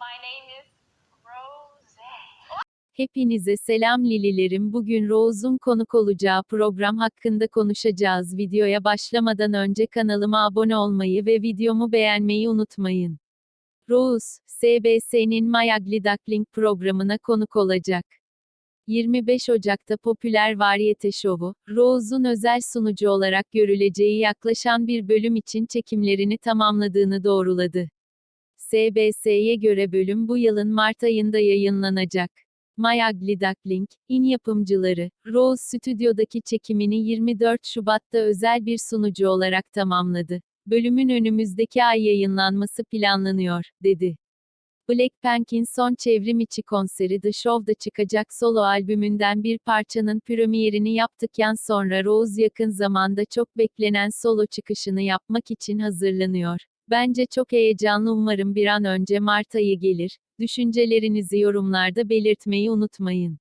My name is Rose. Hepinize selam Lililerim. Bugün Rose'un konuk olacağı program hakkında konuşacağız. Videoya başlamadan önce kanalıma abone olmayı ve videomu beğenmeyi unutmayın. Rose, SBS'nin My Ugly Duckling programına konuk olacak. 25 Ocak'ta popüler varyete şovu, Rose'un özel sunucu olarak görüleceği yaklaşan bir bölüm için çekimlerini tamamladığını doğruladı. SBS'ye göre bölüm bu yılın Mart ayında yayınlanacak. My Ugly Duckling, in yapımcıları, Rose stüdyodaki çekimini 24 Şubat'ta özel bir sunucu olarak tamamladı. Bölümün önümüzdeki ay yayınlanması planlanıyor, dedi. Blackpink'in son çevrim içi konseri The Show'da çıkacak solo albümünden bir parçanın premierini yaptıktan sonra Rose yakın zamanda çok beklenen solo çıkışını yapmak için hazırlanıyor. Bence çok heyecanlı umarım bir an önce Mart ayı gelir. Düşüncelerinizi yorumlarda belirtmeyi unutmayın.